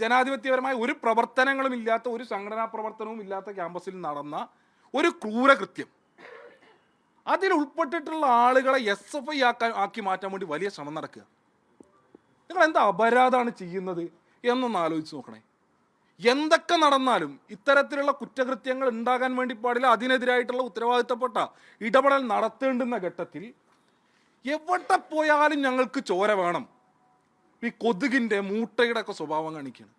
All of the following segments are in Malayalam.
ജനാധിപത്യപരമായ ഒരു പ്രവർത്തനങ്ങളും ഇല്ലാത്ത ഒരു സംഘടനാ പ്രവർത്തനവും ഇല്ലാത്ത ക്യാമ്പസിൽ നടന്ന ഒരു ക്രൂരകൃത്യം. അതിൽ ഉൾപ്പെട്ടിട്ടുള്ള ആളുകളെ എസ് എഫ് ഐ ആക്കാൻ ആക്കി മാറ്റാൻ വേണ്ടി വലിയ ശ്രമം നടക്കുക. നിങ്ങൾ എന്താ അപരാധമാണ് ചെയ്യുന്നത് എന്നൊന്ന് ആലോചിച്ച് നോക്കണേ. എന്തൊക്കെ നടന്നാലും ഇത്തരത്തിലുള്ള കുറ്റകൃത്യങ്ങൾ ഉണ്ടാകാൻ വേണ്ടി പാടില്ല അതിനെതിരായിട്ടുള്ള ഉത്തരവാദിത്തപ്പെട്ട ഇടപെടൽ നടത്തേണ്ടുന്ന ഘട്ടത്തിൽ എവിടെ പോയാലും ഞങ്ങൾക്ക് ചോര വേണം. ഈ കൊതുകിന്റെ മൂട്ടയുടെ ഒക്കെ സ്വഭാവം കാണിക്കുകയാണ്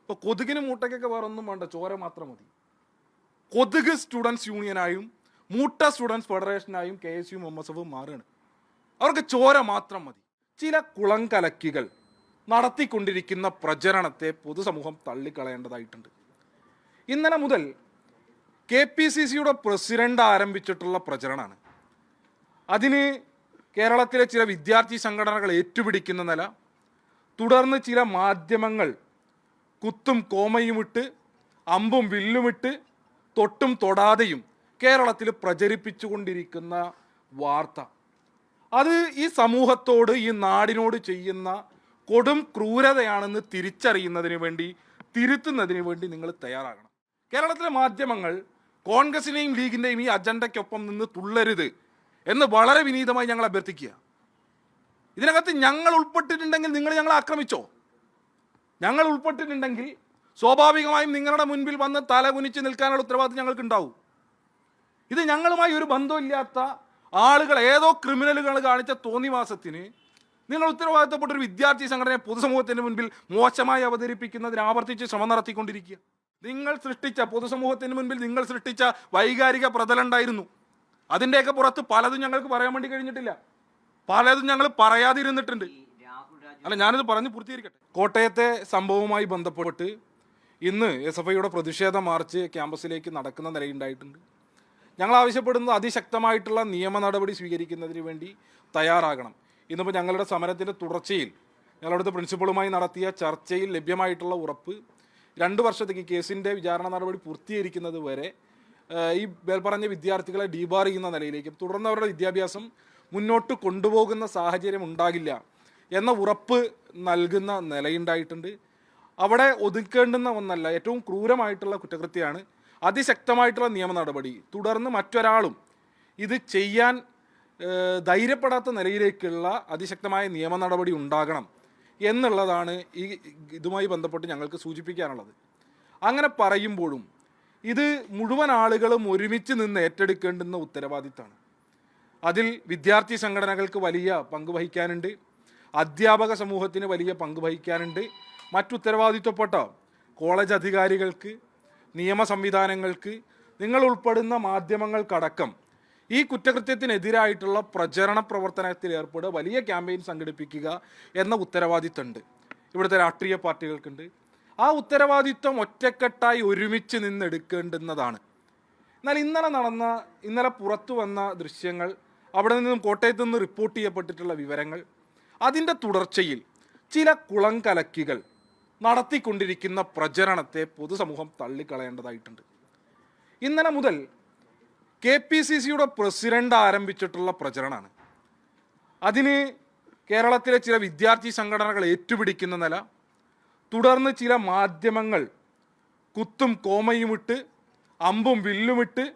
ഇപ്പോൾ കൊതുകിന് മൂട്ടയ്ക്കൊക്കെ വേറെ ഒന്നും വേണ്ട ചോര മാത്രം മതി. കൊതുക് സ്റ്റുഡൻസ് യൂണിയനായും മൂട്ട students ഫെഡറേഷനായും K S U M S എഫും മാറുകയാണ്. അവർക്ക് ചോര മാത്രം മതി. ചില കുളം കലക്കികൾ നടത്തിക്കൊണ്ടിരിക്കുന്ന പ്രചരണത്തെ പൊതുസമൂഹം തള്ളിക്കളയേണ്ടതായിട്ടുണ്ട്. ഇന്നലെ മുതൽ കെ പി സി സിയുടെ പ്രസിഡന്റ് ആരംഭിച്ചിട്ടുള്ള പ്രചരണമാണ്. അതിന് കേരളത്തിലെ ചില വിദ്യാർത്ഥി സംഘടനകൾ ഏറ്റുപിടിക്കുന്ന നില തുടർന്ന് ചില മാധ്യമങ്ങൾ കുത്തും കോമയുമിട്ട് അമ്പും വില്ലുമിട്ട് തൊട്ടും തൊടാതെയും കേരളത്തിൽ പ്രചരിപ്പിച്ചുകൊണ്ടിരിക്കുന്ന വാർത്ത. അത് ഈ സമൂഹത്തോട് ഈ നാടിനോട് ചെയ്യുന്ന കൊടും ക്രൂരതയാണെന്ന് തിരിച്ചറിയുന്നതിന് വേണ്ടി തിരുത്തുന്നതിന് വേണ്ടി നിങ്ങൾ തയ്യാറാകണം. കേരളത്തിലെ മാധ്യമങ്ങൾ കോൺഗ്രസിനെയും ലീഗിന്റെയും ഈ അജണ്ടയ്ക്കൊപ്പം നിന്ന് തുള്ളരുത് എന്ന് വളരെ വിനീതമായി ഞങ്ങൾ അഭ്യർത്ഥിക്കുക ഇതിനകത്ത് ഞങ്ങൾ ഉൾപ്പെട്ടിട്ടുണ്ടെങ്കിൽ നിങ്ങൾ ഞങ്ങളെ ആക്രമിച്ചോ? ഞങ്ങൾ ഉൾപ്പെട്ടിട്ടുണ്ടെങ്കിൽ സ്വാഭാവികമായും നിങ്ങളുടെ മുൻപിൽ വന്ന് തലകുനിച്ച് നിൽക്കാനുള്ള ഉത്തരവാദിത്വം ഞങ്ങൾക്ക് ഉണ്ടാവും ഇത് ഞങ്ങളുമായി ഒരു ബന്ധമില്ലാത്ത ആളുകൾ ഏതോ ക്രിമിനലുകൾ കാണിച്ച തോന്നിവാസത്തിന് നിങ്ങൾ ഉത്തരവാദിത്തപ്പെട്ട ഒരു വിദ്യാർത്ഥി സംഘടനയെ പൊതുസമൂഹത്തിന് മുൻപിൽ മോശമായി അവതരിപ്പിക്കുന്നതിന് ആവർത്തിച്ച് ശ്രമം നടത്തിക്കൊണ്ടിരിക്കുക. നിങ്ങൾ സൃഷ്ടിച്ച പൊതുസമൂഹത്തിന് മുൻപിൽ നിങ്ങൾ സൃഷ്ടിച്ച വൈകാരിക പ്രതലുണ്ടായിരുന്നു അതിന്റെയൊക്കെ പുറത്ത് പലതും ഞങ്ങൾക്ക് പറയാൻ വേണ്ടി കഴിഞ്ഞിട്ടില്ല. പലതും ഞങ്ങൾ പറയാതിരുന്നിട്ടുണ്ട്. അല്ല ഞാനിത് പറഞ്ഞ് പൂർത്തീകരിക്കട്ടെ. കോട്ടയത്തെ സംഭവവുമായി ബന്ധപ്പെട്ട് ഇന്ന് എസ് എഫ് ഐയുടെ പ്രതിഷേധ മാർച്ച് ക്യാമ്പസിലേക്ക് നടക്കുന്ന നിലയുണ്ടായിട്ടുണ്ട്. ഞങ്ങൾ ആവശ്യപ്പെടുന്നത് അതിശക്തമായിട്ടുള്ള നിയമ നടപടി സ്വീകരിക്കുന്നതിന് വേണ്ടി തയ്യാറാകണം. ഇന്നിപ്പോൾ ഞങ്ങളുടെ സമരത്തിന്റെ തുടർച്ചയിൽ ഞങ്ങളടുത്ത പ്രിൻസിപ്പളുമായി നടത്തിയ ചർച്ചയിൽ ലഭ്യമായിട്ടുള്ള ഉറപ്പ് രണ്ട് വർഷത്തേക്ക് കേസിന്റെ വിചാരണ നടപടി പൂർത്തീകരിക്കുന്നത് വരെ ഈ മേൽപ്പറഞ്ഞ വിദ്യാർത്ഥികളെ ഡീബാർ ചെയ്യുന്ന നിലയിലേക്കും തുടർന്ന് അവരുടെ വിദ്യാഭ്യാസം മുന്നോട്ട് കൊണ്ടുപോകുന്ന സാഹചര്യം ഉണ്ടാകില്ല എന്ന ഉറപ്പ് നൽകുന്ന നിലയുണ്ടായിട്ടുണ്ട്. അവിടെ ഒതുക്കേണ്ടുന്ന ഒന്നല്ല ഏറ്റവും ക്രൂരമായിട്ടുള്ള കുറ്റകൃത്യമാണ് അതിശക്തമായിട്ടുള്ള നിയമ നടപടി. തുടർന്ന് മറ്റൊരാളും ഇത് ചെയ്യാൻ ധൈര്യപ്പെടാത്ത നിലയിലേക്കുള്ള അതിശക്തമായ നിയമ നടപടി ഉണ്ടാകണം എന്നുള്ളതാണ് ഈ ഇതുമായി ബന്ധപ്പെട്ട് ഞങ്ങൾക്ക് സൂചിപ്പിക്കാനുള്ളത്. അങ്ങനെ പറയുമ്പോഴും ഇത് മുഴുവൻ ആളുകളും ഒരുമിച്ച് നിന്ന് ഏറ്റെടുക്കേണ്ടുന്ന ഉത്തരവാദിത്തമാണ്. അതിൽ വിദ്യാർത്ഥി സംഘടനകൾക്ക് വലിയ പങ്ക് വഹിക്കാനുണ്ട്. അധ്യാപക സമൂഹത്തിന് വലിയ പങ്ക് വഹിക്കാനുണ്ട്. മറ്റുത്തരവാദിത്വപ്പെട്ട കോളേജ് അധികാരികൾക്ക് നിയമ സംവിധാനങ്ങൾക്ക് നിങ്ങൾ ഉൾപ്പെടുന്ന മാധ്യമങ്ങൾക്കടക്കം ഈ കുറ്റകൃത്യത്തിനെതിരായിട്ടുള്ള പ്രചരണ പ്രവർത്തനത്തിൽ ഏർപ്പെടുക വലിയ ക്യാമ്പയിൻ സംഘടിപ്പിക്കുക എന്ന ഉത്തരവാദിത്തമുണ്ട്. ഇവിടുത്തെ രാഷ്ട്രീയ പാർട്ടികൾക്കുണ്ട്. ആ ഉത്തരവാദിത്വം ഒറ്റക്കെട്ടായി ഒരുമിച്ച് നിന്നെടുക്കേണ്ടുന്നതാണ്. എന്നാൽ ഇന്നലെ നടന്ന ഇന്നലെ പുറത്തു വന്ന ദൃശ്യങ്ങൾ അവിടെ നിന്നും കോട്ടയത്ത് നിന്ന് റിപ്പോർട്ട് ചെയ്യപ്പെട്ടിട്ടുള്ള വിവരങ്ങൾ. അതിന്റെ തുടർച്ചയിൽ ചില കുളങ്കലക്കികൾ നടത്തിക്കൊണ്ടിരിക്കുന്ന പ്രചരണത്തെ പൊതുസമൂഹം തള്ളിക്കളയേണ്ടതായിട്ടുണ്ട്. ഇന്നലെ മുതൽ കെ പി സി സിയുടെ പ്രസിഡന്റ് ആരംഭിച്ചിട്ടുള്ള പ്രചരണമാണ്. അതിന് കേരളത്തിലെ ചില വിദ്യാർത്ഥി സംഘടനകൾ ഏറ്റുപിടിക്കുന്ന നില തുടർന്ന് ചില മാധ്യമങ്ങൾ കുത്തും കോമയുമിട്ട് അമ്പും വില്ലുമിട്ട്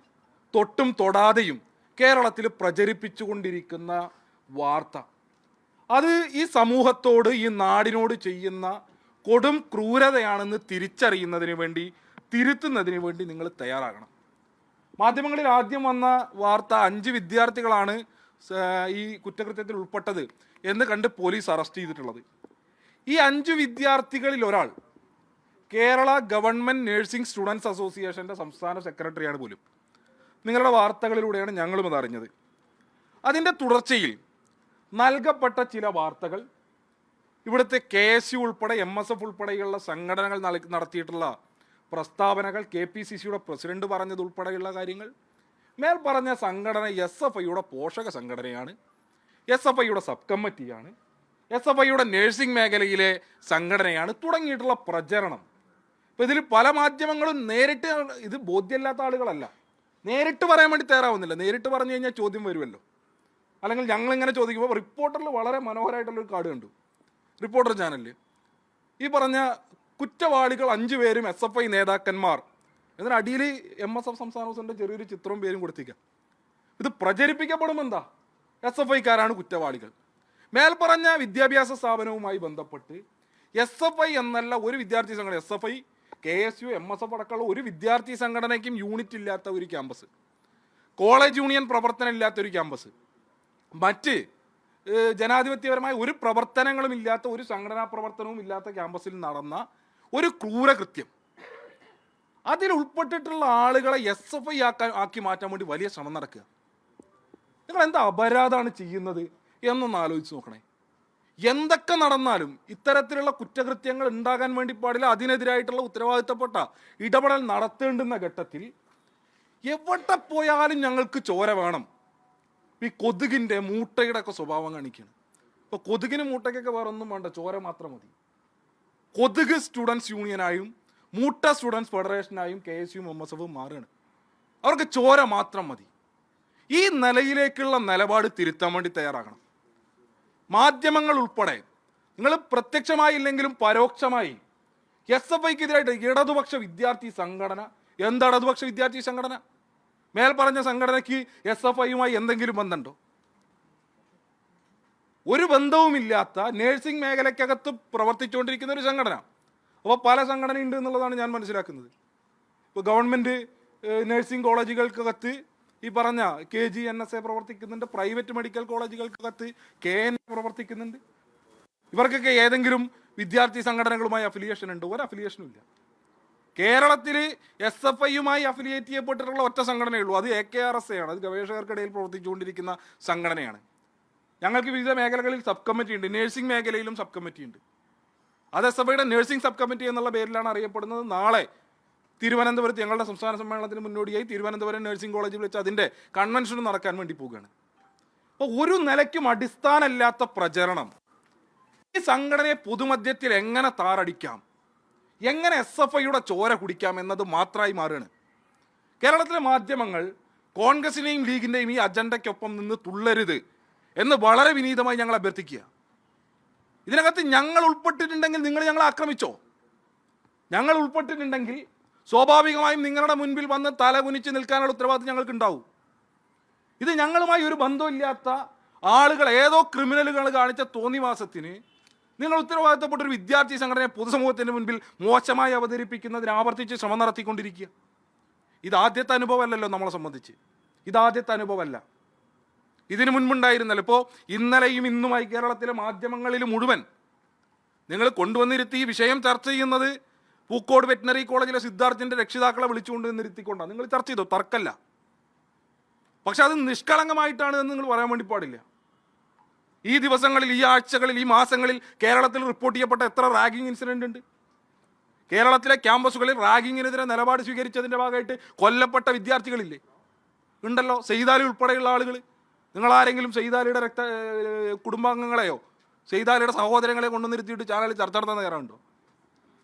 തൊട്ടും തൊടാതെയും കേരളത്തിൽ പ്രചരിപ്പിച്ചുകൊണ്ടിരിക്കുന്ന വാർത്ത. അത് ഈ സമൂഹത്തോട് ഈ നാടിനോട് ചെയ്യുന്ന കൊടും ക്രൂരതയാണെന്ന് തിരിച്ചറിയുന്നതിന് വേണ്ടി തിരുത്തുന്നതിന് വേണ്ടി നിങ്ങൾ തയ്യാറാകണം. മാധ്യമങ്ങളിൽ ആദ്യം വന്ന വാർത്ത അഞ്ച് വിദ്യാർത്ഥികളാണ് ഈ കുറ്റകൃത്യത്തിൽ ഉൾപ്പെട്ടത് എന്ന് കണ്ട് പോലീസ് അറസ്റ്റ് ചെയ്തിട്ടുള്ളത്. ഈ അഞ്ച് വിദ്യാർത്ഥികളിൽ ഒരാൾ കേരള ഗവൺമെന്റ് നഴ്സിംഗ് സ്റ്റുഡൻസ് അസോസിയേഷന്റെ സംസ്ഥാന സെക്രട്ടറിയാണ് പോലും. നിങ്ങളുടെ വാർത്തകളിലൂടെയാണ് ഞങ്ങളും അത് അറിഞ്ഞത്. അതിന്റെ തുടർച്ചയിൽ നൽകപ്പെട്ട ചില വാർത്തകൾ ഇവിടുത്തെ കെ എസ് യു ഉൾപ്പെടെ എം എസ് എഫ് ഉൾപ്പെടെയുള്ള സംഘടനകൾ നടത്തിയിട്ടുള്ള പ്രസ്താവനകൾ കെ പി സി സിയുടെ പ്രസിഡന്റ് പറഞ്ഞത് ഉൾപ്പെടെയുള്ള കാര്യങ്ങൾ. മേൽ പറഞ്ഞ സംഘടന എസ് എഫ് ഐയുടെ പോഷക സംഘടനയാണ്. എസ് എഫ് ഐയുടെ സബ് കമ്മിറ്റിയാണ് എസ് എഫ് ഐയുടെ നേഴ്സിംഗ് മേഖലയിലെ സംഘടനയാണ്. തുടങ്ങിയിട്ടുള്ള പ്രചരണം. ഇപ്പം ഇതിൽ പല മാധ്യമങ്ങളും നേരിട്ട് ഇത് ബോധ്യമില്ലാത്ത ആളുകളല്ല. നേരിട്ട് പറയാൻ വേണ്ടി തയ്യാറാവുന്നില്ല. നേരിട്ട് പറഞ്ഞു കഴിഞ്ഞാൽ ചോദ്യം വരുമല്ലോ. അല്ലെങ്കിൽ ഞങ്ങൾ ഇങ്ങനെ ചോദിക്കുമ്പോൾ റിപ്പോർട്ടറിൽ വളരെ മനോഹരമായിട്ടുള്ളൊരു കാർഡ് കണ്ടു. റിപ്പോർട്ടർ ചാനലിൽ. ഈ പറഞ്ഞ കുറ്റവാളികൾ അഞ്ചു പേരും എസ് എഫ് ഐ നേതാക്കന്മാർ. എന്നിട്ട് അടിയിൽ എം എസ് എഫ് സംസ്ഥാന പ്രസിഡന്റ് ചെറിയൊരു ചിത്രവും പേരും കൊടുത്തിരിക്കുക. ഇത് പ്രചരിപ്പിക്കപ്പെടുമ്പോൾ എന്താ? എസ് എഫ് ഐക്കാരാണ് കുറ്റവാളികൾ. മേൽപ്പറഞ്ഞ വിദ്യാഭ്യാസ സ്ഥാപനവുമായി ബന്ധപ്പെട്ട് എസ് എഫ് ഐ എന്നല്ല ഒരു വിദ്യാർത്ഥി സംഘടന S F I K S U M S F അടക്കമുള്ള ഒരു വിദ്യാർത്ഥി സംഘടനയ്ക്കും യൂണിറ്റ് ഇല്ലാത്ത ഒരു ക്യാമ്പസ് കോളേജ് യൂണിയൻ പ്രവർത്തനം ഇല്ലാത്ത ഒരു ക്യാമ്പസ് മറ്റ് ജനാധിപത്യപരമായ ഒരു പ്രവർത്തനങ്ങളും ഇല്ലാത്ത ഒരു സംഘടനാ പ്രവർത്തനവും ഇല്ലാത്ത ക്യാമ്പസിൽ നടന്ന ഒരു ക്രൂരകൃത്യം. അതിൽ ഉൾപ്പെട്ടിട്ടുള്ള ആളുകളെ എസ് എഫ് ഐ ആക്കാൻ ആക്കി മാറ്റാൻ വേണ്ടി വലിയ ശ്രമം നടക്കുക. നിങ്ങൾ എന്താ അപരാധമാണ് ചെയ്യുന്നത് എന്നൊന്ന് ആലോചിച്ച് നോക്കണേ. എന്തൊക്കെ നടന്നാലും ഇത്തരത്തിലുള്ള കുറ്റകൃത്യങ്ങൾ ഉണ്ടാകാൻ വേണ്ടി പാടില്ല. അതിനെതിരായിട്ടുള്ള ഉത്തരവാദിത്തപ്പെട്ട ഇടപെടൽ നടത്തേണ്ടുന്ന ഘട്ടത്തിൽ എവിടെ പോയാലും ഞങ്ങൾക്ക് ചോര വേണം. ഈ കൊതുകിന്റെ മൂട്ടയുടെ ഒക്കെ സ്വഭാവം കാണിക്കുകയാണ് ഇപ്പോൾ കൊതുകിന് മൂട്ടയ്ക്കൊക്കെ വേറെ ഒന്നും വേണ്ട ചോര മാത്രം മതി. കൊതുക് സ്റ്റുഡൻസ് യൂണിയനായും മൂട്ട students ഫെഡറേഷനായും K S U M S എഫും മാറുകയാണ്. അവർക്ക് ചോര മാത്രം മതി. ഈ നിലയിലേക്കുള്ള നിലപാട് തിരുത്താൻ വേണ്ടി തയ്യാറാകണം. മാധ്യമങ്ങൾ ഉൾപ്പെടെ. നിങ്ങൾ പ്രത്യക്ഷമായില്ലെങ്കിലും പരോക്ഷമായി. എസ് എഫ് ഐക്കെതിരായിട്ട് ഇടതുപക്ഷ വിദ്യാർത്ഥി സംഘടന. എന്ത് ഇടതുപക്ഷ വിദ്യാർത്ഥി സംഘടന? മേൽ പറഞ്ഞ സംഘടനയ്ക്ക് എസ് എഫ് ഐയുമായി എന്തെങ്കിലും ബന്ധമുണ്ടോ? ഒരു ബന്ധവുമില്ലാത്ത നേഴ്സിംഗ് മേഖലയ്ക്കകത്ത് പ്രവർത്തിച്ചുകൊണ്ടിരിക്കുന്ന ഒരു സംഘടന. അപ്പോൾ പല സംഘടനയുണ്ട് എന്നുള്ളതാണ് ഞാൻ മനസ്സിലാക്കുന്നത്. ഇപ്പോൾ ഗവൺമെന്റ് നഴ്സിംഗ് കോളേജുകൾക്കകത്ത് ഈ പറഞ്ഞ K G N S A പ്രവർത്തിക്കുന്നുണ്ട് പ്രൈവറ്റ് മെഡിക്കൽ കോളേജുകൾക്കകത്ത് കെ എൻ പ്രവർത്തിക്കുന്നുണ്ട്. ഇവർക്കൊക്കെ ഏതെങ്കിലും വിദ്യാർത്ഥി സംഘടനകളുമായി അഫിലിയേഷൻ ഉണ്ട്. ഒരു അഫിലിയേഷനും ഇല്ല. കേരളത്തിൽ എസ് എഫ് ഐയുമായി അഫിലിയേറ്റ് ചെയ്യപ്പെട്ടിട്ടുള്ള ഒറ്റ സംഘടനയുള്ളൂ. അത് A K R S A ആണ്. അത് ഗവേഷകർക്കിടയിൽ പ്രവർത്തിച്ചുകൊണ്ടിരിക്കുന്ന സംഘടനയാണ്. ഞങ്ങൾക്ക് വിവിധ മേഖലകളിൽ സബ് കമ്മിറ്റി ഉണ്ട്. നഴ്സിംഗ് മേഖലയിലും സബ് കമ്മിറ്റി ഉണ്ട്. അത് എസ് എഫ് ഐയുടെ നഴ്സിംഗ് സബ് കമ്മിറ്റി എന്നുള്ള പേരിലാണ് അറിയപ്പെടുന്നത്. നാളെ തിരുവനന്തപുരത്ത് ഞങ്ങളുടെ സംസ്ഥാന സമ്മേളനത്തിന് മുന്നോടിയായി തിരുവനന്തപുരം നഴ്സിംഗ് കോളേജിൽ വെച്ച് അതിന്റെ കൺവെൻഷൻ നടക്കാൻ വേണ്ടി പോവുകയാണ്. അപ്പോൾ ഒരു നിലയ്ക്കും അടിസ്ഥാനമില്ലാത്ത പ്രചരണം. ഈ സംഘടനയെ പൊതുമധ്യത്തിൽ എങ്ങനെ താറടിക്കാം? എങ്ങനെ എസ് എഫ് ഐയുടെ ചോര കുടിക്കാം എന്നത് മാത്രമായി മാറുകയാണ്. കേരളത്തിലെ മാധ്യമങ്ങൾ കോൺഗ്രസിനെയും ലീഗിന്റെയും ഈ അജണ്ടയ്ക്കൊപ്പം നിന്ന് തുള്ളരുത് എന്ന് വളരെ വിനീതമായി ഞങ്ങൾ അഭ്യർത്ഥിക്കുക. ഇതിനകത്ത് ഞങ്ങൾ ഉൾപ്പെട്ടിട്ടുണ്ടെങ്കിൽ നിങ്ങൾ ഞങ്ങളെ ആക്രമിച്ചോ? ഞങ്ങൾ ഉൾപ്പെട്ടിട്ടുണ്ടെങ്കിൽ സ്വാഭാവികമായും നിങ്ങളുടെ മുൻപിൽ വന്ന് തല കുനിച്ച് നിൽക്കാനുള്ള ഉത്തരവാദിത്വം ഞങ്ങൾക്ക് ഉണ്ടാവും ഇത് ഞങ്ങളുമായി ഒരു ബന്ധമില്ലാത്ത ആളുകൾ ഏതോ ക്രിമിനലുകൾ കാണിച്ച തോന്നിവാസത്തിന് നിങ്ങൾ ഉത്തരവാദിത്തപ്പെട്ട ഒരു വിദ്യാർത്ഥി സംഘടനയെ പൊതുസമൂഹത്തിന്റെ മുൻപിൽ മോശമായി അവതരിപ്പിക്കുന്നതിന് ആവർത്തിച്ച് ശ്രമം നടത്തിക്കൊണ്ടിരിക്കുക. ഇത് ആദ്യത്തെ അനുഭവമല്ലല്ലോ നമ്മളെ സംബന്ധിച്ച്. ഇത് ആദ്യത്തെ അനുഭവമല്ല. ഇതിനു മുൻപുണ്ടായിരുന്നല്ലോ. ഇപ്പോൾ ഇന്നലെയും ഇന്നുമായി കേരളത്തിലെ മാധ്യമങ്ങളിൽ മുഴുവൻ നിങ്ങൾ കൊണ്ടുവന്നിരുത്തി ഈ വിഷയം ചർച്ച ചെയ്യുന്നത് പൂക്കോട് വെറ്റിനറി കോളേജിലെ സിദ്ധാർത്ഥിന്റെ രക്ഷിതാക്കളെ വിളിച്ചുകൊണ്ട് നിർത്തിക്കൊണ്ടാണ് നിങ്ങൾ ചർച്ച ചെയ്തോ? തർക്കല്ല. പക്ഷെ അത് നിഷ്കളങ്കമായിട്ടാണ് എന്ന് നിങ്ങൾ പറയാൻ വേണ്ടി പാടില്ല. ഈ ദിവസങ്ങളിൽ ഈ ആഴ്ചകളിൽ ഈ മാസങ്ങളിൽ കേരളത്തിൽ റിപ്പോർട്ട് ചെയ്യപ്പെട്ട എത്ര റാഗിംഗ് ഇൻസിഡന്റ് ഉണ്ട്? കേരളത്തിലെ ക്യാമ്പസുകളിൽ റാഗിങ്ങിനെതിരെ നിലപാട് സ്വീകരിച്ചതിന്റെ ഭാഗമായിട്ട് കൊല്ലപ്പെട്ട വിദ്യാർത്ഥികളില്ലേ? ഉണ്ടല്ലോ സെയ്താലി ഉൾപ്പെടെയുള്ള ആളുകൾ നിങ്ങൾ ആരെങ്കിലും സെയ്താലിയുടെ രക്ത കുടുംബാംഗങ്ങളെയോ സെയ്താലിയുടെ സഹോദരങ്ങളെ കൊണ്ടുവന്നിരുത്തിയിട്ട് ചാനലിൽ ചർച്ച നടത്താൻ തയ്യാറുണ്ടോ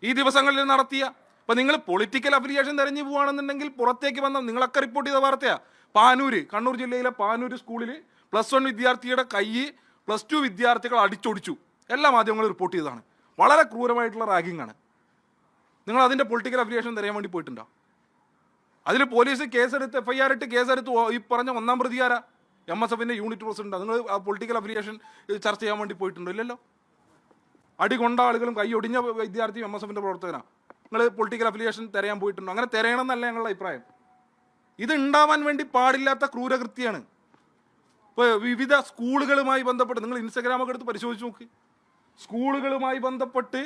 ഈ ദിവസങ്ങളിൽ നടത്തിയ ഇപ്പൊ നിങ്ങൾ പൊളിറ്റിക്കൽ അഫിലിയേഷൻ തെരഞ്ഞു പോവാണെന്നുണ്ടെങ്കിൽ പുറത്തേക്ക് വന്ന നിങ്ങളൊക്കെ റിപ്പോർട്ട് ചെയ്ത വാർത്തയാ. പാനൂര് കണ്ണൂർ ജില്ലയിലെ പാനൂര് സ്കൂളിൽ പ്ലസ് വൺ വിദ്യാർത്ഥിയുടെ കൈ പ്ലസ് ടു വിദ്യാർത്ഥികൾ അടിച്ചൊടിച്ചു. എല്ലാ മാധ്യമങ്ങളും റിപ്പോർട്ട് ചെയ്തതാണ്. വളരെ ക്രൂരമായിട്ടുള്ള റാഗിംഗ് ആണ്. നിങ്ങൾ അതിന്റെ പൊളിറ്റിക്കൽ അഫിലിയേഷൻ തരാൻ വേണ്ടി പോയിട്ടുണ്ടോ? അതിൽ പോലീസ് കേസെടുത്ത് എഫ് ഐ ആർ ഇട്ട് കേസെടുത്ത് ഈ പറഞ്ഞ ഒന്നാം പ്രതികാര എം എസ് എഫിന്റെ യൂണിറ്റ് പ്രസിഡന്റ് നിങ്ങൾ പൊളിറ്റിക്കൽ അഫിലിയേഷൻ ചർച്ച ചെയ്യാൻ വേണ്ടി പോയിട്ടുണ്ടോ? ഇല്ലല്ലോ. അടി കൊണ്ട ആളുകളും കൈ ഒടിഞ്ഞ വിദ്യാർത്ഥി എം എസ് എഫിന്റെ പ്രവർത്തകനാണ് നിങ്ങൾ പൊളിറ്റിക്കൽ അഫിലിയേഷൻ തിരയാൻ പോയിട്ടുണ്ടോ? അങ്ങനെ തിരയണം എന്നല്ല ഞങ്ങളുടെ അഭിപ്രായം. ഇത് ഉണ്ടാവാൻ വേണ്ടി പാടില്ലാത്ത ക്രൂരകൃത്യമാണ്. ഇപ്പോൾ വിവിധ സ്കൂളുകളുമായി ബന്ധപ്പെട്ട് നിങ്ങൾ ഇൻസ്റ്റഗ്രാമൊക്കെ എടുത്ത് പരിശോധിച്ച് നോക്ക്. സ്കൂളുകളുമായി ബന്ധപ്പെട്ട്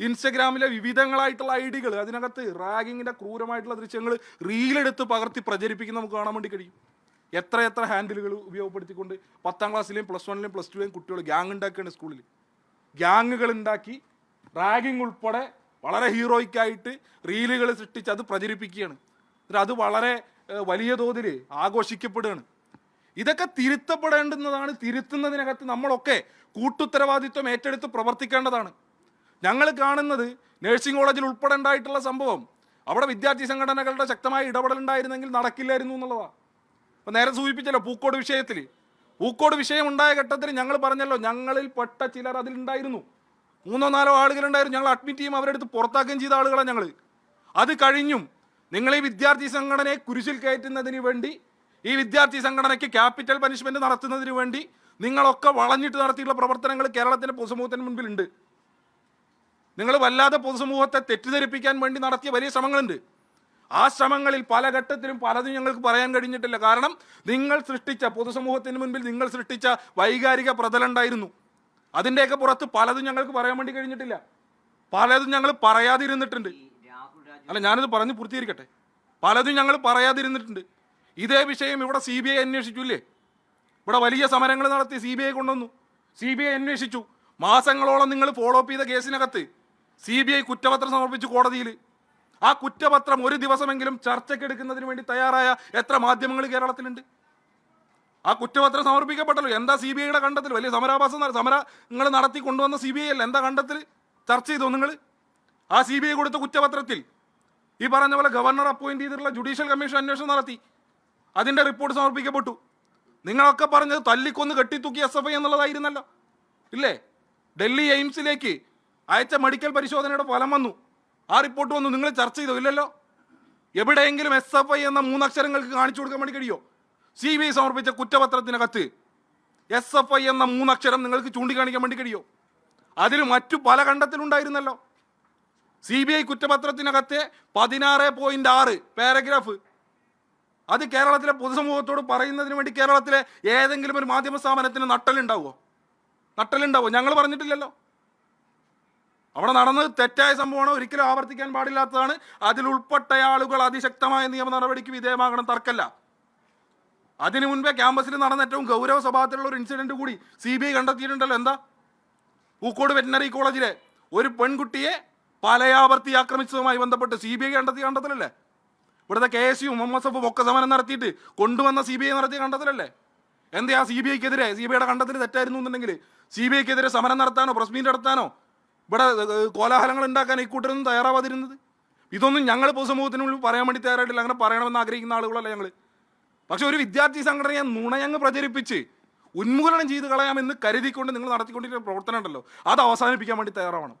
ഇൻസ്റ്റഗ്രാമിലെ വിവിധങ്ങളായിട്ടുള്ള ഐഡികൾ അതിനകത്ത് റാഗിങ്ങിന്റെ ക്രൂരമായിട്ടുള്ള ദൃശ്യങ്ങൾ റീലെടുത്ത് പകർത്തി പ്രചരിപ്പിക്കുന്ന നമുക്ക് കാണാൻ വേണ്ടി കഴിയും. എത്ര എത്ര ഹാൻഡിലുകൾ ഉപയോഗപ്പെടുത്തിക്കൊണ്ട് പത്താം ക്ലാസ്സിലെയും പ്ലസ് വണ്ണിലെയും പ്ലസ് ടുവിലെയും കുട്ടികൾ ഗ്യാങ് ഉണ്ടാക്കുകയാണ് സ്കൂളിൽ ഗ്യാങ്ങുകൾ ഉണ്ടാക്കി റാഗിങ് ഉൾപ്പെടെ വളരെ ഹീറോയ്ക്കായിട്ട് റീലുകൾ സൃഷ്ടിച്ച് അത് പ്രചരിപ്പിക്കുകയാണ്. അത് വളരെ വലിയ തോതിൽ ആഘോഷിക്കപ്പെടുകയാണ്. ഇതൊക്കെ തിരുത്തപ്പെടേണ്ടുന്നതാണ്. തിരുത്തുന്നതിനകത്ത് നമ്മളൊക്കെ കൂട്ടുത്തരവാദിത്വം ഏറ്റെടുത്ത് പ്രവർത്തിക്കേണ്ടതാണ്. ഞങ്ങൾ കാണുന്നത് നഴ്സിംഗ് കോളേജിൽ ഉൾപ്പെടെ ഉണ്ടായിട്ടുള്ള സംഭവം. അവിടെ വിദ്യാർത്ഥി സംഘടനകളുടെ ശക്തമായ ഇടപെടൽ ഉണ്ടായിരുന്നെങ്കിൽ നടക്കില്ലായിരുന്നു എന്നുള്ളതാണ് അപ്പം നേരെ സൂചിപ്പിച്ചല്ലോ പൂക്കോട് വിഷയത്തിൽ പൂക്കോട് വിഷയം ഉണ്ടായ ഘട്ടത്തിൽ ഞങ്ങൾ പറഞ്ഞല്ലോ ഞങ്ങളിൽ പെട്ട ചിലർ അതിലുണ്ടായിരുന്നു. മൂന്നോ നാലോ ആളുകളുണ്ടായിരുന്നു. ഞങ്ങൾ അഡ്മിറ്റ് ചെയ്യും അവരെടുത്ത് പുറത്താക്കുകയും ചെയ്ത ആളുകളാണ് ഞങ്ങൾ. അത് കഴിഞ്ഞും നിങ്ങൾ ഈ വിദ്യാർത്ഥി സംഘടനയെ കുരിശിൽ കയറ്റുന്നതിന് വേണ്ടി ഈ വിദ്യാർത്ഥി സംഘടനയ്ക്ക് ക്യാപിറ്റൽ പനിഷ്മെന്റ് നടത്തുന്നതിന് വേണ്ടി നിങ്ങളൊക്കെ വളഞ്ഞിട്ട് നടത്തിയിട്ടുള്ള പ്രവർത്തനങ്ങൾ കേരളത്തിന്റെ പൊതുസമൂഹത്തിന് മുൻപിലുണ്ട്. നിങ്ങൾ വല്ലാതെ പൊതുസമൂഹത്തെ തെറ്റിദ്ധരിപ്പിക്കാൻ വേണ്ടി നടത്തിയ വലിയ ശ്രമങ്ങളുണ്ട്. ആ ശ്രമങ്ങളിൽ പല ഘട്ടത്തിലും പലതും ഞങ്ങൾക്ക് പറയാൻ കഴിഞ്ഞിട്ടില്ല. കാരണം നിങ്ങൾ സൃഷ്ടിച്ച പൊതുസമൂഹത്തിന് മുൻപിൽ നിങ്ങൾ സൃഷ്ടിച്ച വൈകാരിക പ്രതലുണ്ടായിരുന്നു അതിന്റെയൊക്കെ പുറത്ത് പലതും ഞങ്ങൾക്ക് പറയാൻ വേണ്ടി കഴിഞ്ഞിട്ടില്ല. പലതും ഞങ്ങൾ പറയാതിരുന്നിട്ടുണ്ട്. അല്ല ഞാനിത് പറഞ്ഞ് പൂർത്തീകരിക്കട്ടെ. പലതും ഞങ്ങൾ പറയാതിരുന്നിട്ടുണ്ട്. ഇതേ വിഷയം ഇവിടെ സി ബി ഐ അന്വേഷിച്ചില്ലേ ഇവിടെ വലിയ സമരങ്ങൾ നടത്തി സി ബി ഐ കൊണ്ടുവന്നു. സി ബി ഐ അന്വേഷിച്ചു. മാസങ്ങളോളം നിങ്ങൾ ഫോളോ അപ്പ് ചെയ്ത കേസിനകത്ത് സി ബി ഐ കുറ്റപത്രം സമർപ്പിച്ചു കോടതിയിൽ. ആ കുറ്റപത്രം ഒരു ദിവസമെങ്കിലും ചർച്ചയ്ക്കെടുക്കുന്നതിന് വേണ്ടി തയ്യാറായ എത്ര മാധ്യമങ്ങൾ കേരളത്തിലുണ്ട്? ആ കുറ്റപത്രം സമർപ്പിക്കപ്പെട്ടല്ലോ. എന്താ സി ബി ഐയുടെ കണ്ടെത്തൽ? വലിയ സമരാഭാസം സമര നിങ്ങൾ നടത്തി കൊണ്ടുവന്ന സി ബി ഐ അല്ല. എന്താ കണ്ടെത്തൽ ചർച്ച ചെയ്തോ നിങ്ങൾ? ആ സി ബി ഐ കൊടുത്ത കുറ്റപത്രത്തിൽ ഈ പറഞ്ഞ പോലെ ഗവർണർ അപ്പോയിന്റ് ചെയ്തിട്ടുള്ള ജുഡീഷ്യൽ കമ്മീഷൻ അന്വേഷണം നടത്തി. അതിന്റെ റിപ്പോർട്ട് സമർപ്പിക്കപ്പെട്ടു. നിങ്ങളൊക്കെ പറഞ്ഞത് തല്ലിക്കൊന്ന് കെട്ടിത്തൂക്കി എസ് എഫ് ഐ എന്നുള്ളതായിരുന്നല്ലോ. ഇല്ലേ? ഡൽഹി എയിംസിലേക്ക് അയച്ച മെഡിക്കൽ പരിശോധനയുടെ ഫലം വന്നു. ആ റിപ്പോർട്ട് വന്നു. നിങ്ങൾ ചർച്ച ചെയ്തോ? ഇല്ലല്ലോ. എവിടെയെങ്കിലും എസ് എഫ് ഐ എന്ന മൂന്നക്ഷരങ്ങൾക്ക് കാണിച്ചു കൊടുക്കാൻ വേണ്ടി കഴിയോ സി ബി ഐ സമർപ്പിച്ച കുറ്റപത്രത്തിനകത്ത് എസ് എഫ് ഐ എന്ന മൂന്നക്ഷരം നിങ്ങൾക്ക് ചൂണ്ടിക്കാണിക്കാൻ വേണ്ടി കഴിയോ അതിൽ മറ്റു പല കണ്ടെത്തലുണ്ടായിരുന്നല്ലോ സി ബി ഐ കുറ്റപത്രത്തിനകത്തെ പതിനാറ് പോയിന്റ് ആറ് പാരഗ്രാഫ്. അത് കേരളത്തിലെ പൊതുസമൂഹത്തോട് പറയുന്നതിന് വേണ്ടി കേരളത്തിലെ ഏതെങ്കിലും ഒരു മാധ്യമ സ്ഥാപനത്തിന് നട്ടലുണ്ടാവുമോ നട്ടലുണ്ടാവുമോ ഞങ്ങൾ പറഞ്ഞിട്ടില്ലല്ലോ. അവിടെ നടന്നത് തെറ്റായ സംഭവമാണ് ഒരിക്കലും ആവർത്തിക്കാൻ പാടില്ലാത്തതാണ്. അതിൽ ഉൾപ്പെട്ട ആളുകൾ അതിശക്തമായ നിയമ നടപടിക്ക് വിധേയമാകണം തർക്കല്ല. അതിനു മുൻപേ ക്യാമ്പസിൽ നടന്ന ഏറ്റവും ഗൗരവ സ്വഭാവത്തിലുള്ള ഒരു ഇൻസിഡന്റ് കൂടി സി ബി ഐ കണ്ടെത്തിയിട്ടുണ്ടല്ലോ. എന്താ? പൂക്കോട് വെറ്റിനറി കോളേജിലെ ഒരു പെൺകുട്ടിയെ പലയാവർത്തി ആക്രമിച്ചതുമായി ബന്ധപ്പെട്ട് സി ബി ഐ കണ്ടെത്തിയ കണ്ടെത്തലല്ലേ? ഇവിടുത്തെ K S U M S ഒക്കെ സമരം നടത്തിയിട്ട് കൊണ്ടുവന്ന സി ബി ഐ നടത്തിയ കണ്ടെത്തലല്ലേ? എന്താ സി ബി ഐക്കെതിരെ സി ബി ഐയുടെ കണ്ടെത്തൽ തെറ്റായിരുന്നു എന്നുണ്ടെങ്കിൽ സി ബി ഐക്കെതിരെ സമരം നടത്താനോ പ്രസ് മീറ്റ് നടത്താനോ ഇവിടെ കോലാഹലങ്ങൾ ഉണ്ടാക്കാൻ ഈ ഇക്കൂട്ടരൊന്നും തയ്യാറാവാതിരുന്നത്? ഇതൊന്നും ഞങ്ങൾ പൊതുസമൂഹത്തിന് മുന്നിൽ പറയാൻ വേണ്ടി തയ്യാറായിട്ടില്ല. അങ്ങനെ പറയണമെന്ന് ആഗ്രഹിക്കുന്ന ആളുകളല്ല ഞങ്ങൾ പക്ഷെ ഒരു വിദ്യാർത്ഥി സംഘടനയെ നുണയങ്ങ് പ്രചരിപ്പിച്ച് ഉന്മൂലനം ചെയ്ത് കളയാമെന്ന് കരുതിക്കൊണ്ട് നിങ്ങൾ നടത്തിക്കൊണ്ടിരിക്കുന്ന പ്രവർത്തനം ഉണ്ടല്ലോ. അത് അവസാനിപ്പിക്കാൻ വേണ്ടി തയ്യാറാവണം.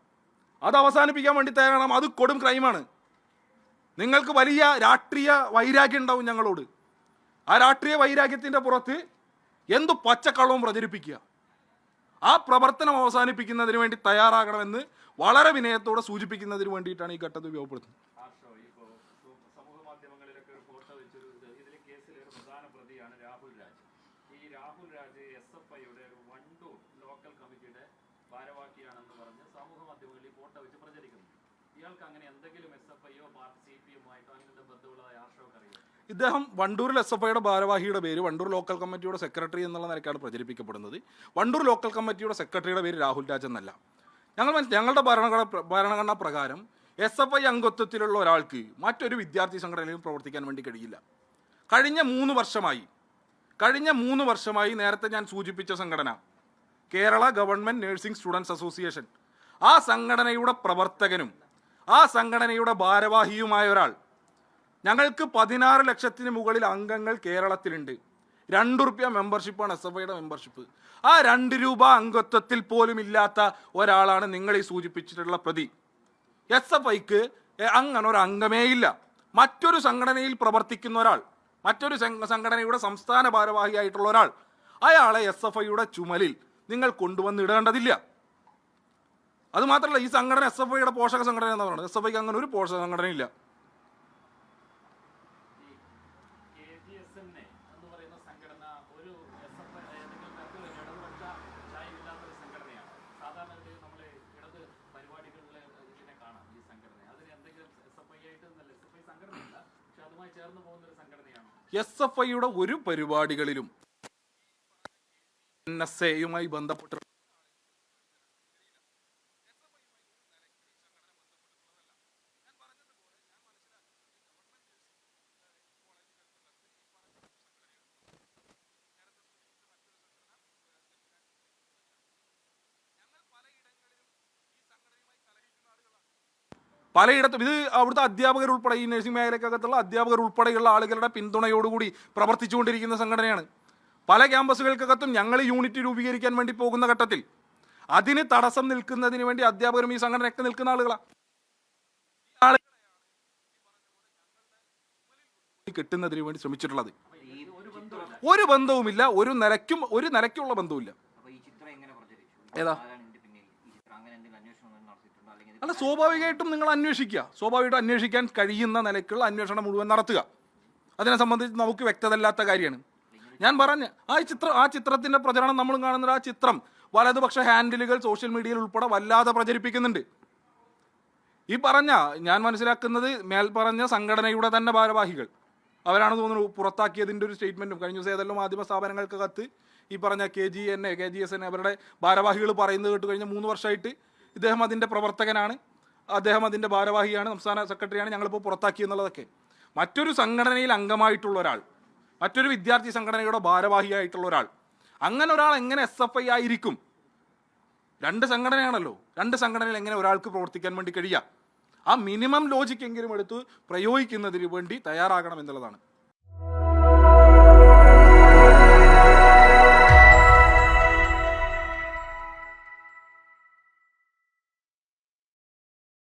അത് അവസാനിപ്പിക്കാൻ വേണ്ടി തയ്യാറാവണം. അത് കൊടും ക്രൈമാണ്. നിങ്ങൾക്ക് വലിയ രാഷ്ട്രീയ വൈരാഗ്യം ഉണ്ടാവും ഞങ്ങളോട്. ആ രാഷ്ട്രീയ വൈരാഗ്യത്തിന്റെ പുറത്ത് എന്തു പച്ചക്കള്ളവും പ്രചരിപ്പിക്കുക? ആ പ്രവർത്തനം അവസാനിപ്പിക്കുന്നതിന് വേണ്ടി തയ്യാറാകണമെന്ന് വളരെ വിനയത്തോടെ സൂചിപ്പിക്കുന്നതിന് വേണ്ടിയിട്ടാണ് ഈ ഘട്ടത്തിൽ ഉപയോഗപ്പെടുത്തുന്നത്. രാഹുൽ ലോക്കൽ കമ്മിറ്റിയുടെ സമൂഹ മാധ്യമങ്ങളിൽ ഇയാൾക്ക് അങ്ങനെ എന്തെങ്കിലും എസ് എഫ് ഐയോ പാർട്ടി സി പി അങ്ങനത്തെ ബന്ധമുള്ളതായി ഇദ്ദേഹം വണ്ടൂരിൽ എസ് എഫ് ഐയുടെ ഭാരവാഹിയുടെ പേര് വണ്ടൂർ ലോക്കൽ കമ്മിറ്റിയുടെ സെക്രട്ടറി എന്നുള്ള നിലയ്ക്കാണ് പ്രചരിപ്പിക്കപ്പെടുന്നത്. വണ്ടൂർ ലോക്കൽ കമ്മിറ്റിയുടെ സെക്രട്ടറിയുടെ പേര് രാഹുൽ രാജ് എന്നല്ല. ഞങ്ങൾ ഞങ്ങളുടെ ഭരണഘടന ഭരണഘടനാ പ്രകാരം എസ് എഫ് ഐ അംഗത്വത്തിലുള്ള ഒരാൾക്ക് മറ്റൊരു വിദ്യാർത്ഥി സംഘടനയിലും പ്രവർത്തിക്കാൻ വേണ്ടി കഴിയില്ല. കഴിഞ്ഞ മൂന്ന് വർഷമായി കഴിഞ്ഞ മൂന്ന് വർഷമായി നേരത്തെ ഞാൻ സൂചിപ്പിച്ച സംഘടന Kerala government nursing students association. ആ സംഘടനയുടെ പ്രവർത്തകനും ആ സംഘടനയുടെ ഭാരവാഹിയുമായ ഒരാൾ ഞങ്ങൾക്ക് പതിനാറ് ലക്ഷത്തിന് മുകളിൽ അംഗങ്ങൾ കേരളത്തിലുണ്ട്. രണ്ട് റുപ്യ മെമ്പർഷിപ്പാണ് എസ് എഫ് ഐയുടെ മെമ്പർഷിപ്പ് ആ രണ്ട് രൂപ അംഗത്വത്തിൽ പോലും ഇല്ലാത്ത ഒരാളാണ് നിങ്ങൾ ഈ സൂചിപ്പിച്ചിട്ടുള്ള പ്രതി. എസ് എഫ് ഐക്ക് അങ്ങനെ ഒരു അംഗമേ ഇല്ല. മറ്റൊരു സംഘടനയിൽ പ്രവർത്തിക്കുന്ന ഒരാൾ മറ്റൊരു സംഘടനയുടെ സംസ്ഥാന ഭാരവാഹിയായിട്ടുള്ള ഒരാൾ അയാളെ എസ് എഫ് ഐയുടെ ചുമലിൽ നിങ്ങൾ കൊണ്ടുവന്നിടേണ്ടതില്ല. അത് മാത്രമല്ല ഈ സംഘടന എസ് എഫ് ഐയുടെ പോഷക സംഘടന എന്ന് പറയുന്നത് എസ് എഫ് ഐക്ക് അങ്ങനെ ഒരു പോഷക സംഘടനയില്ല ഈ K G S N A എന്ന് പറയുന്ന സംഘടന ഒരു എസ് എഫ് ഐ ഏതെങ്കിലും തരത്തിൽ ഒരു ഇടതുപക്ഷ ചായവില്ലാത്ത ഒരു സംഘടനയാണ് സാധാരണ നമ്മൾ ഇടത് പരിപാടികളിൽ ഇതിനെ കാണാം ഈ സംഘടന അതിന് എന്തെങ്കിലും എസ് എഫ് ഐ ആയിട്ട് നല്ല എസ് എഫ് ഐ സംഘടനയല്ല പക്ഷെ അതുമായി ചേർന്ന് പോകുന്ന ഒരു സംഘടനയാണ് എസ് എഫ് ഐയുടെ ഒരു പരിപാടികളിലും എൻ എസ് എയുമായി ബന്ധപ്പെട്ട് പലയിടത്തും ഇത് അവിടുത്തെ അധ്യാപകർ ഉൾപ്പെടെ ഈ നഴ്സിംഗ് മേഖലക്കകത്തുള്ള അധ്യാപകർ ഉൾപ്പെടെയുള്ള ആളുകളുടെ പിന്തുണയോടുകൂടി പ്രവർത്തിച്ചുകൊണ്ടിരിക്കുന്ന സംഘടനയാണ്. പല ക്യാമ്പസുകൾക്കകത്തും ഞങ്ങൾ യൂണിറ്റ് രൂപീകരിക്കാൻ വേണ്ടി പോകുന്ന ഘട്ടത്തിൽ അതിന് തടസ്സം നിൽക്കുന്നതിന് വേണ്ടി അധ്യാപകരും ഈ സംഘടനയൊക്കെ നിൽക്കുന്ന ആളുകളാണ് കിട്ടുന്നതിന് വേണ്ടി ശ്രമിച്ചിട്ടുള്ളത്. ഒരു ബന്ധവുമില്ല ഒരു നിലയ്ക്കും ഒരു നിലയ്ക്കുള്ള ബന്ധവുമില്ല. ഏതാ? ആരാണ് ഇതിന്റെ പിന്നിൽ ഈ ചിത്രം അങ്ങനെ എന്തെങ്കിലും അന്വേഷണം ഒന്നും നടത്തിയിട്ടുണ്ടോ അല്ലെങ്കിൽ ഇത് അല്ല സ്വാഭാവികമായിട്ടും നിങ്ങൾ അന്വേഷിക്കുക. സ്വാഭാവികമായിട്ടും അന്വേഷിക്കാൻ കഴിയുന്ന നിലയ്ക്കുള്ള അന്വേഷണം മുഴുവൻ നടത്തുക. അതിനെ സംബന്ധിച്ച് നമുക്ക് വ്യക്തതയില്ലാത്ത കാര്യമാണ്. ഞാൻ പറഞ്ഞ ആ ചിത്രം ആ ചിത്രത്തിന്റെ പ്രചരണം നമ്മൾ കാണുന്ന ആ ചിത്രം വലതുപക്ഷ ഹാൻഡിലുകൾ സോഷ്യൽ മീഡിയയിൽ ഉൾപ്പെടെ വല്ലാതെ പ്രചരിപ്പിക്കുന്നുണ്ട്. ഈ പറഞ്ഞ ഞാൻ മനസ്സിലാക്കുന്നത് മേൽ പറഞ്ഞ സംഘടനയുടെ തന്നെ ഭാരവാഹികൾ. അവരാണ് തോന്നുന്നു പുറത്താക്കിയതിന്റെ ഒരു സ്റ്റേറ്റ്മെന്റും. കഴിഞ്ഞ ദിവസം ഏതെല്ലാം മാധ്യമ സ്ഥാപനങ്ങൾക്ക് കത്ത് ഈ പറഞ്ഞ K G N A K G S N അവരുടെ ഭാരവാഹികൾ പറയുന്നത് കേട്ട് കഴിഞ്ഞ മൂന്ന് വർഷമായിട്ട് ഇദ്ദേഹം അതിന്റെ പ്രവർത്തകനാണ്. അദ്ദേഹം അതിന്റെ ഭാരവാഹിയാണ് സംസ്ഥാന സെക്രട്ടറിയാണ് ഞങ്ങളിപ്പോൾ പുറത്താക്കി എന്നുള്ളതൊക്കെ. മറ്റൊരു സംഘടനയിൽ അംഗമായിട്ടുള്ള ഒരാൾ മറ്റൊരു വിദ്യാർത്ഥി സംഘടനയുടെ ഭാരവാഹിയായിട്ടുള്ള ഒരാൾ അങ്ങനെ ഒരാൾ എങ്ങനെ എസ് എഫ് ഐ ആയിരിക്കും? രണ്ട് സംഘടനയാണല്ലോ. രണ്ട് സംഘടനയിൽ എങ്ങനെ ഒരാൾക്ക് പ്രവർത്തിക്കാൻ വേണ്ടി കഴിയുക ആ മിനിമം ലോജിക് എങ്കിലും എടുത്ത് പ്രയോഗിക്കുന്നതിന് വേണ്ടി തയ്യാറാകണം എന്നുള്ളതാണ്.